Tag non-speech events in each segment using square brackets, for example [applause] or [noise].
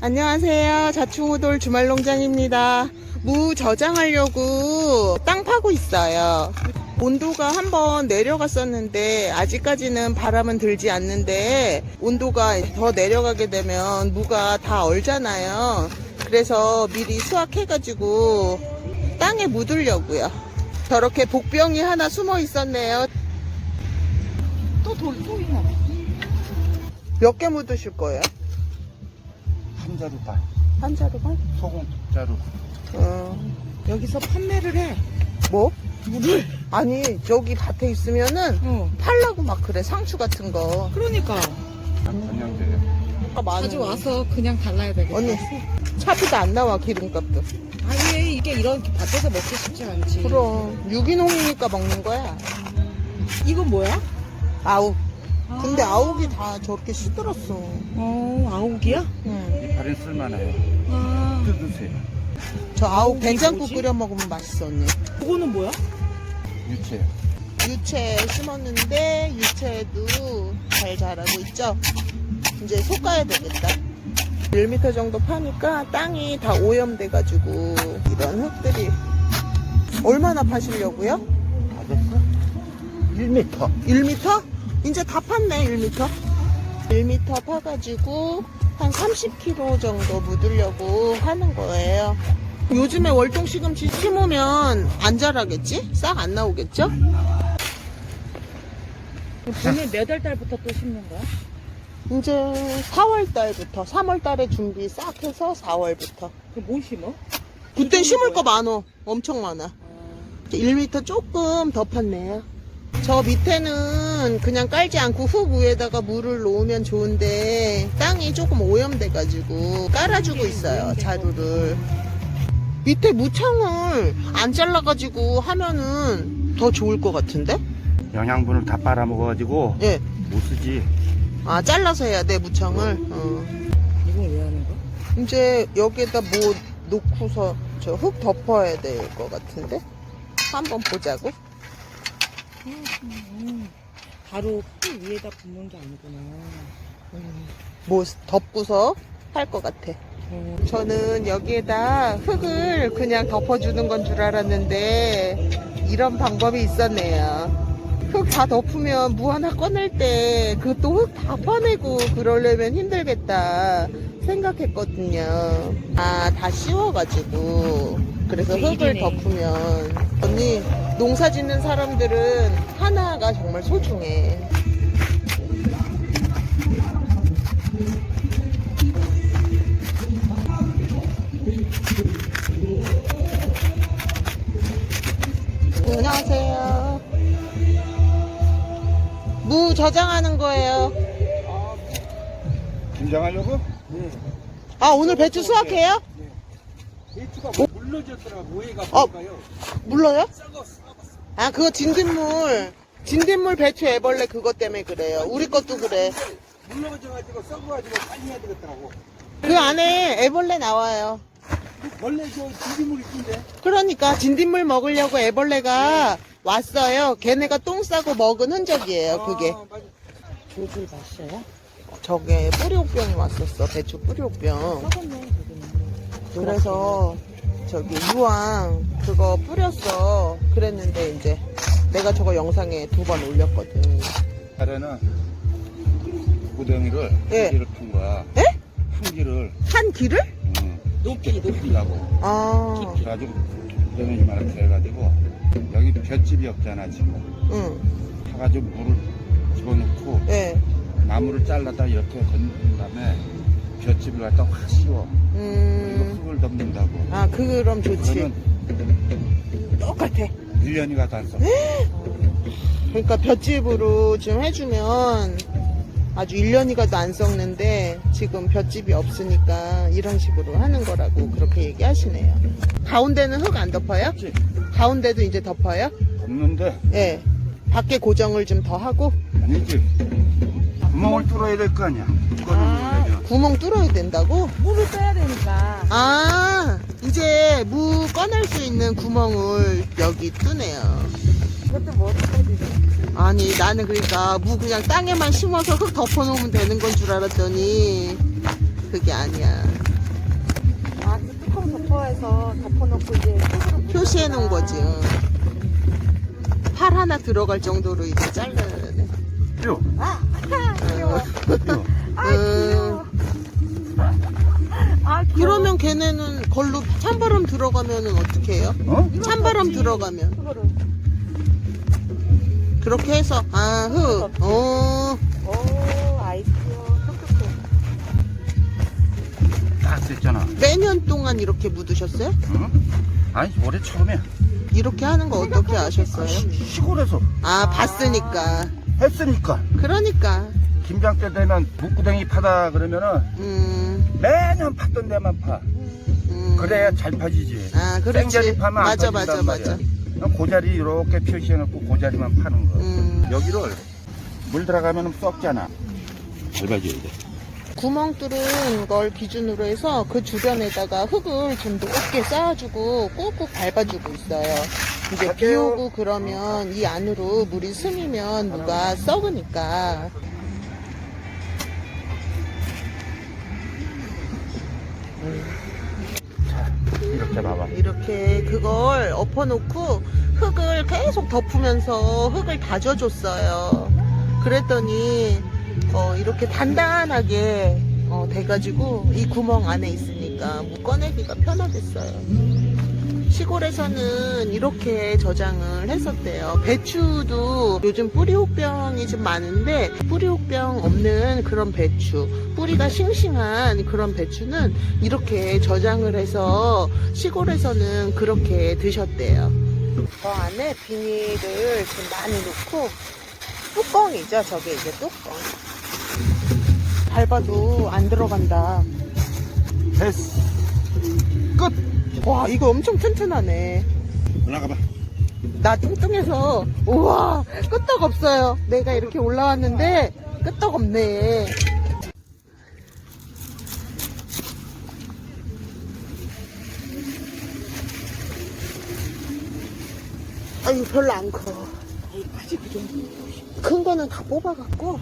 안녕하세요. 자충우돌 주말농장입니다. 무 저장하려고 땅 파고 있어요. 온도가 한번 내려갔었는데 아직까지는 바람은 들지 않는데 온도가 더 내려가게 되면 무가 다 얼잖아요. 그래서 미리 수확해가지고 땅에 묻으려고요. 저렇게 복병이 하나 숨어 있었네요. 또 돌, 또 있나? 몇 개 묻으실 거예요? 한 자루 반, 한 자루만? 소금 두 자루. 어. 여기서 판매를 해. 뭐? 물을? 아니, 저기 밭에 있으면은 어. 팔라고 막 그래, 상추 같은 거. 그러니까 전량제예요. 아까 많은 자주 와서 그냥 달라야 되겠다. 언니, 차비도 안 나와, 기름값도. 아니 이게 이렇게 밭에서 먹기 쉽지 않지. 그럼, 유기농이니까 먹는 거야. 이건 뭐야? 아욱. 근데 아. 아욱이 다 저렇게 시들었어. 어 아욱이야? 응. 이파리는 쓸만해요. 아 뜯으세요. 저 아욱 된장국 뭐지? 끓여 먹으면 맛있어, 언니. 그거는 뭐야? 유채. 유채 심었는데, 유채도 잘 자라고 있죠? 이제 솎아야 되겠다. 1m 정도 파니까 땅이 다 오염돼가지고, 이런 흙들이. 얼마나 파시려고요? 받았어? 1m. 1m? 이제 다 팠네, 1m. 1m 파가지고 한 30kg 정도 묻으려고 하는 거예요. 요즘에 월동 시금치 심으면 안 자라겠지? 싹 안 나오겠죠? 봄에 몇 월 달부터 또 심는 거야? 이제 4월 달부터, 3월 달에 준비 싹 해서 4월부터. 그뭐 심어? 그땐 심을 거 많어. 엄청 많아. 1m 조금 더 팠네요. 저 밑에는 그냥 깔지 않고 흙 위에다가 물을 놓으면 좋은데 땅이 조금 오염돼가지고 깔아주고 있어요 자루를 밑에 무창을 안 잘라가지고 하면은 더 좋을 것 같은데? 영양분을 다 빨아먹어가지고 예. 못 쓰지. 아 잘라서 해야 돼 무창을. 어. 이건 왜 하는 거야? 이제 여기에다 뭐 놓고서 저 흙 덮어야 될 것 같은데? 한번 보자고. 음, 바로 풀 위에다 붓는 게 아니구나. 뭐 덮고서 할 것 같아. 어, 저는 여기에다 흙을 그냥 덮어주는 건 줄 알았는데 이런 방법이 있었네요. 흙 다 덮으면 무 하나 꺼낼 때 그것도 흙 다 퍼내고 그러려면 힘들겠다 생각했거든요. 아, 다 씌워가지고. 그래서 그 흙을 일이네. 덮으면. 언니, 농사 짓는 사람들은 하나가 정말 소중해. 안녕하세요. 무 저장하는 거예요. 김장하려고? 아, 오늘 배추 수확해요? 배추가 뭐 물러졌더라 모해가 어. 물러요? 썩어 썩었어 아, 그거 진딧물. 진딧물 배추 애벌레 그것 때문에 그래요. 우리 것도 그래. 물러져가지고 썩어가지고 빨리 해야 되겠더라고 그 안에 애벌레 나와요. 원래 저 지지물 있던데 그러니까 진딧물 먹으려고 애벌레가 왔어요. 걔네가 똥 싸고 먹은 흔적이에요, 그게. 아, 맞아. 조줄 마셔요? 저게 뿌리옥병이 왔었어, 배추 뿌리옥병. 썩었네. 그래서 저기 유황 그거 뿌렸어. 그랬는데 이제 내가 저거 영상에 두 번 올렸거든. 달에는 구덩이를 예. 한 기를 푼 거야. 에? 한 기를 한 길을? 응. 높이, 높이. 풀라고. 아, 그래가지고 구덩이 이만하게 해가지고 여기 볏집이 없잖아 지금. 응, 가가지고 물을 집어넣고 예, 나무를 잘라다 이렇게 건든 다음에 볏집을 갖다 확 씌워. 그리고 음, 흙을 덮는다고. 아 그럼 좋지. 똑같아. 1년이 가도 안 써. 그러니까 볏집으로 좀 해주면 아주 1년이 가도 안 썩는데 지금 볏집이 없으니까 이런 식으로 하는 거라고 그렇게 얘기하시네요. 가운데는 흙 안 덮어요? 그렇지. 가운데도 이제 덮어요? 없는데 예. 밖에 고정을 좀 더 하고 아니지. 구멍을 뚫어야 될 거 아니야. 구멍 뚫어야 된다고? 물을 빼야 되니까. 아, 이제 무 꺼낼 수 있는 구멍을 여기 뚫네요. 이것도 뭐 어떻게 되지? 아니, 나는 그러니까 무 그냥 땅에만 심어서 흙 덮어놓으면 되는 건 줄 알았더니 그게 아니야. 아, 그 뚜껑 덮어해서 덮어놓고 이제 표시해 놓은 거지. 응. 팔 하나 들어갈 정도로 이제 잘라내. 요. 아, [laughs] 귀여워. 요. 아, 음. 귀여워. 그러면 걔네는 걸로 찬바람 들어가면은 어떻게 해요? 어? 찬바람 들어가면 그거를. 그렇게 해서 아 흙. 어. 오, 아이스요. 톡톡톡. 딱 됐잖아. 매년 동안 이렇게 묻으셨어요? 응? 아니 올해 처음이야. 이렇게 하는 거 어떻게 아셨어요? 시, 시골에서 아 봤으니까. 했으니까. 그러니까. 김장 때 되면 묵구덩이 파다 그러면은 음. 매년 팠던 데만 파. 음. 그래야 잘 파지지. 아 그렇지. 생자리 파면 안 맞아 맞아 말이야. 맞아. 고자리 이렇게 표시해놓고 고자리만 파는 거. 음. 여기를 물 들어가면 썩잖아. 밟아줘야 돼. 구멍 뚫은 걸 기준으로 해서 그 주변에다가 흙을 좀 높게 쌓아주고 꾹꾹 밟아주고 있어요. 이제 비. 오고 그러면 이 안으로 물이 스미면 무가 썩으니까. 이렇게 봐봐. 이렇게 그걸 엎어놓고 흙을 계속 덮으면서 흙을 다져줬어요. 그랬더니 어, 이렇게 단단하게 어, 돼가지고 이 구멍 안에 있으니까 무 꺼내기가 편하겠어요. 시골에서는 이렇게 저장을 했었대요. 배추도 요즘 뿌리호병이 좀 많은데 뿌리호병 없는 그런 배추, 뿌리가 싱싱한 그런 배추는 이렇게 저장을 해서 시골에서는 그렇게 드셨대요. 저 안에 비닐을 좀 많이 넣고 뚜껑이죠. 저게 이제 뚜껑. 밟아도 안 들어간다. 됐어. 끝. 와, 이거 엄청 튼튼하네. 올라가봐. 나 뚱뚱해서 우와 끄떡 없어요 내가 이렇게 올라왔는데 끄떡 없네 아유 별로 안커큰 거는 다 뽑아갖고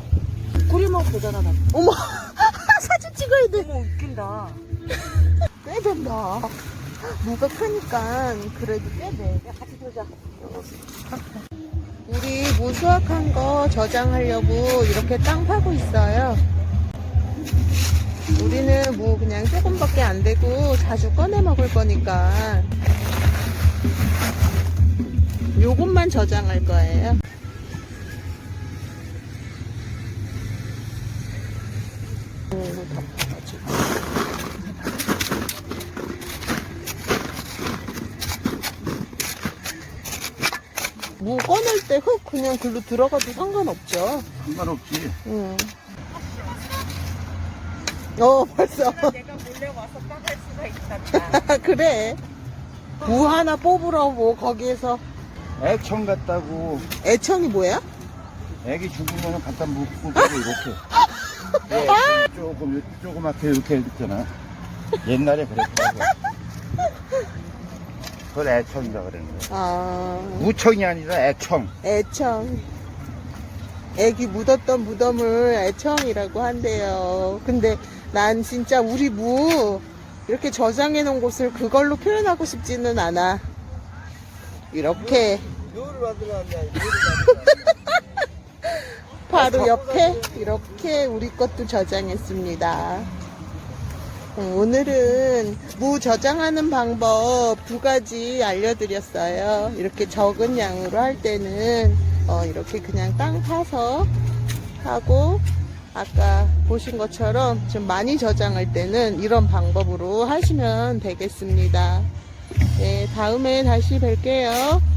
꿀이만 보잖아, 나. 어머 [laughs] 사진 찍어야 돼 어머, 웃긴다. 꽤 된다. 무가 크니까 그래도 꽤 돼. 야, 같이 들자. 우리 무 수확한 거 저장하려고 이렇게 땅 파고 있어요. 우리는 무 그냥 조금밖에 안 되고 자주 꺼내 먹을 거니까 요것만 저장할 거예요. 이거 덮어가지고. 무 꺼낼 때 흙 그냥 글로 들어가도 상관없죠. 상관없지. 응. 어, 벌써. 내가 몰래 와서 따갈 수가 있다. [laughs] 그래. 무 하나 뽑으라고 거기에서 애청 같다고. 애청이 뭐야? 애기 죽으면 갖다 묻고 이렇게. 예, [laughs] 조금 조그맣게 이렇게 했잖아. 옛날에 그랬다고. 그걸 애청이라 그러는 거야. 아, 무청이 아니라 애청. 애청. 애기 묻었던 무덤을 애청이라고 한대요. 근데 난 진짜 우리 무 이렇게 저장해 놓은 곳을 그걸로 표현하고 싶지는 않아. 이렇게 묘를 만들어놨네. 바로 옆에 이렇게 우리 것도 저장했습니다. 음, 오늘은 무 저장하는 방법 두 가지 알려드렸어요. 이렇게 적은 양으로 할 때는 어, 이렇게 그냥 땅 파서 하고 아까 보신 것처럼 좀 많이 저장할 때는 이런 방법으로 하시면 되겠습니다. 네, 다음에 다시 뵐게요.